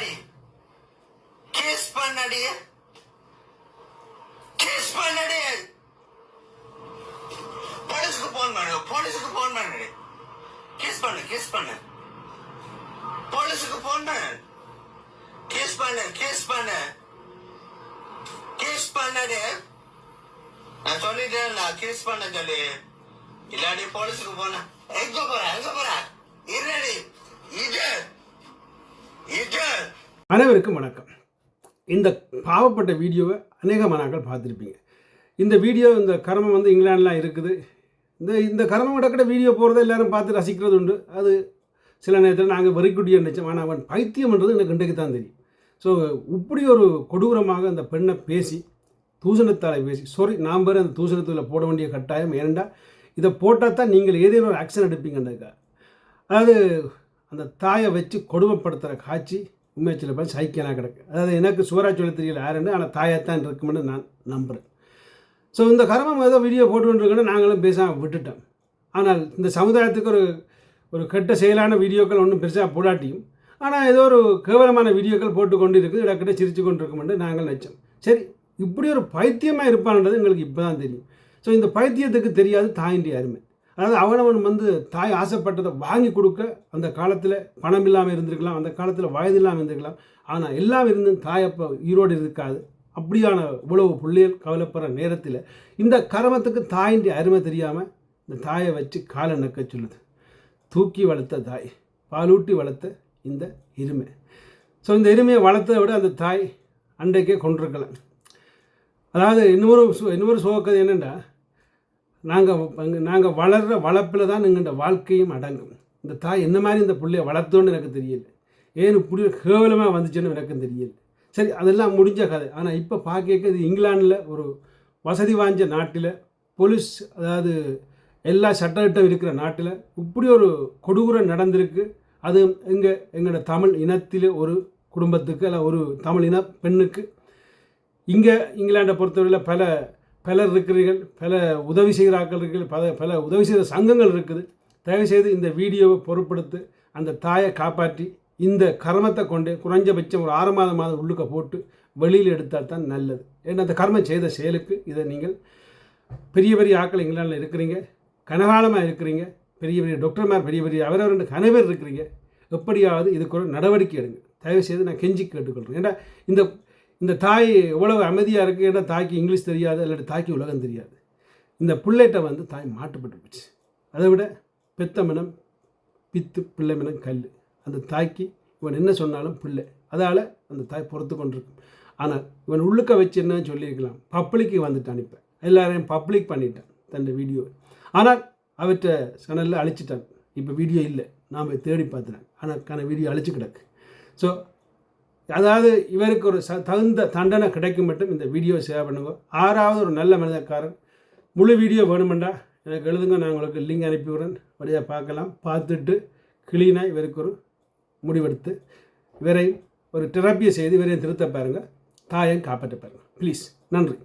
பண்ணடி kiss பண்ணடி. Kiss பண்ணடி. போலீஸ்க்கு phone பண்ணு. போலீஸுக்கு போன் பண்ணு. கிஸ் பண்ணு கிஸ் பண்ணு. போலீஸுக்கு போன் பண்ணு. கிஸ் பண்ணு கிஸ் பண்ணு. கிஸ் பண்ணடி. நான் சொல்லிட்டேன் நான் கிஸ் பண்ண சொல்லி. இல்லாடி போலீஸுக்கு போன எங்க போற எங்க போற? இருடி இது அனைவருக்கும் வணக்கம். இந்த பாவப்பட்ட வீடியோவை அநேக மாணாக்கள் பார்த்துருப்பீங்க. இந்த வீடியோ இந்த கர்மம் வந்து இங்கிலாண்டில் இருக்குது. இந்த இந்த கர்மம் கிடக்கிற வீடியோ போகிறத எல்லாரும் பார்த்து ரசிக்கிறது உண்டு. அது சில நேரத்தில் நாங்கள் வெறிக்குட்டி நினச்சோம் ஆனால் அவன் பைத்தியம்ன்றது எனக்கு இன்றைக்கு தான் தெரியும். ஸோ இப்படி ஒரு கொடூரமாக அந்த பெண்ணை பேசி தூசணத்தால் பேசி சாரி நாம் பேர் அந்த தூசணத்தில் போட வேண்டிய கட்டாயம் ஏனெண்டா இதை போட்டால் தான் நீங்கள் ஏதேனும் ஒரு ஆக்ஷன் எடுப்பீங்கன்றக்கா அதாவது அந்த தாயை வச்சு கொடுமைப்படுத்துகிற காட்சி உண்மை பார்த்து பேர் சைக்கியனாக கிடக்கு. அதாவது எனக்கு சுவரா சொல்ல தெரியல யாருன்னு ஆனால் தாயத்தான் இருக்குமென்னு நான் நம்புகிறேன் ஸோ இந்த கர்மம் ஏதோ வீடியோ போட்டுருக்கோன்னு நாங்களும் பேசாமல் விட்டுட்டோம். ஆனால் இந்த சமுதாயத்துக்கு ஒரு ஒரு கெட்ட செயலான வீடியோக்கள் ஒன்றும் பெருசாக போடாட்டியும் ஆனால் ஏதோ ஒரு கேவலமான வீடியோக்கள் போட்டு கொண்டு இருக்குது இடக்கிட்ட சிரித்து கொண்டு இருக்குமென்று நாங்கள் நினச்சோம். சரி இப்படி ஒரு பைத்தியமாக இருப்பான்ன்றது எங்களுக்கு இப்போ தான் தெரியும். ஸோ இந்த பைத்தியத்துக்கு தெரியாது தாயின்றி அருமை. அதாவது அவனவன் வந்து தாய் ஆசைப்பட்டதை வாங்கி கொடுக்க அந்த காலத்தில் பணம் இல்லாமல் இருந்திருக்கலாம் அந்த காலத்தில் வயது இல்லாமல் இருந்திருக்கலாம். ஆனால் எல்லாம் இருந்தும் தாய் அப்போ ஈரோடு இருக்காது. அப்படியான இவ்வளவு பிள்ளைகள் கவலைப்படுற நேரத்தில் இந்த கரமத்துக்கு தாயின்றி அருமை தெரியாமல் இந்த தாயை வச்சு காலை நக்க சொல்லுது. தூக்கி வளர்த்த தாய் பாலூட்டி வளர்த்த இந்த எருமை. ஸோ இந்த எருமையை வளர்த்ததை விட அந்த தாய் அன்றைக்கே கொண்டிருக்கலாம். அதாவது இன்னொரு சு- இன்னொரு சோகக்கதை என்னென்னா நாங்கள் நாங்கள் வளர்கிற வளர்ப்பில் தான் எங்கள்கிட்ட வாழ்க்கையும் அடங்கும். இந்த தாய் என்ன மாதிரி இந்த பிள்ளைய வளர்த்தோன்னு எனக்கு தெரியல. ஏன் இப்படி கேவலமாக வந்துச்சுன்னு எனக்கும் தெரியல. சரி அதெல்லாம் முடிஞ்ச கதை. ஆனால் இப்போ பார்க்க இது இங்கிலாந்தில் ஒரு வசதி வாய்ந்த நாட்டில் போலீஸ் அதாவது எல்லா சட்டத்திட்டம் இருக்கிற நாட்டில் இப்படி ஒரு கொடூரம் நடந்திருக்கு. அது எங்கள் எங்களோட தமிழ் இனத்தில் ஒரு குடும்பத்துக்கு அல்ல ஒரு தமிழ் இன பெண்ணுக்கு. இங்கே இங்கிலாண்டை பொறுத்தவரையில் பல பலர் இருக்கிறீர்கள் பல உதவி செய்கிற ஆட்கள் இருக்கிறீர்கள் பல பல உதவி செய்கிற சங்கங்கள் இருக்குது. தயவுசெய்து இந்த வீடியோவை பொருட்படுத்து அந்த தாயை காப்பாற்றி இந்த கர்மத்தை கொண்டு குறைஞ்சபட்சம் ஒரு ஆறு மாதம் மாதம் உள்ளுக்க போட்டு வெளியில் எடுத்தால் தான் நல்லது. ஏன்னா அந்த கர்மம் செய்த செயலுக்கு இதை நீங்கள் பெரிய பெரிய ஆக்கள் இங்கிலாண்டில் இருக்கிறீங்க கனகாலமாக இருக்கிறீங்க பெரிய பெரிய டாக்டர்மார் பெரிய பெரிய அவரவர் கனவேர் இருக்கிறீங்க. எப்படியாவது இதுக்கு ஒரு நடவடிக்கை எடுங்க. தயவுசெய்து நான் கெஞ்சி கேட்டுக்கொள்கிறேன். ஏன்னா இந்த இந்த தாய் எவ்வளவு அமைதியாக இருக்குது ஏன்னா தாய்க்கு இங்கிலீஷ் தெரியாது இல்லாட்டி தாய்க்கு உலகம் தெரியாது. இந்த பிள்ளைகிட்ட வந்து தாய் மாட்டுப்பட்டு போச்சு. அதை விட பெத்த மனம் பித்து பிள்ளை மனம் கல். அந்த தாய்க்கு இவன் என்ன சொன்னாலும் பிள்ளை. அதால் அந்த தாய் பொறுத்து கொண்டிருக்கும். ஆனால் இவன் உள்ளுக்க வச்சு என்ன சொல்லியிருக்கலாம்? பப்ளிக்கு வந்துட்டு அனுப்பேன் எல்லாரையும் பப்ளிக் பண்ணிட்டான் தன் வீடியோ ஆனால் அவற்றை சேனலில் அழிச்சிட்டான். இப்போ வீடியோ இல்லை. நாம் தேடி பார்த்துறேன் ஆனால் கான வீடியோ அழிச்சு கிடக்கு. ஸோ அதாவது இவருக்கு ஒரு ச தகுந்த தண்டனை கிடைக்கும் மட்டும் இந்த வீடியோ சேவ் பண்ணுங்க. ஆறாவது ஒரு நல்ல மனிதக்காரன் முழு வீடியோ வேணுமெண்டா எனக்கு எழுதுங்க நான் உங்களுக்கு லிங்க் அனுப்பிவிடுறேன். வழியாக பார்க்கலாம். பார்த்துட்டு கிளீனாக இவருக்கு ஒரு முடிவெடுத்து இவரை ஒரு தெரப்பியை செய்து இவரையும் திருத்த பாருங்கள் தாயை காப்பாற்ற பாருங்கள் ப்ளீஸ் நன்றி.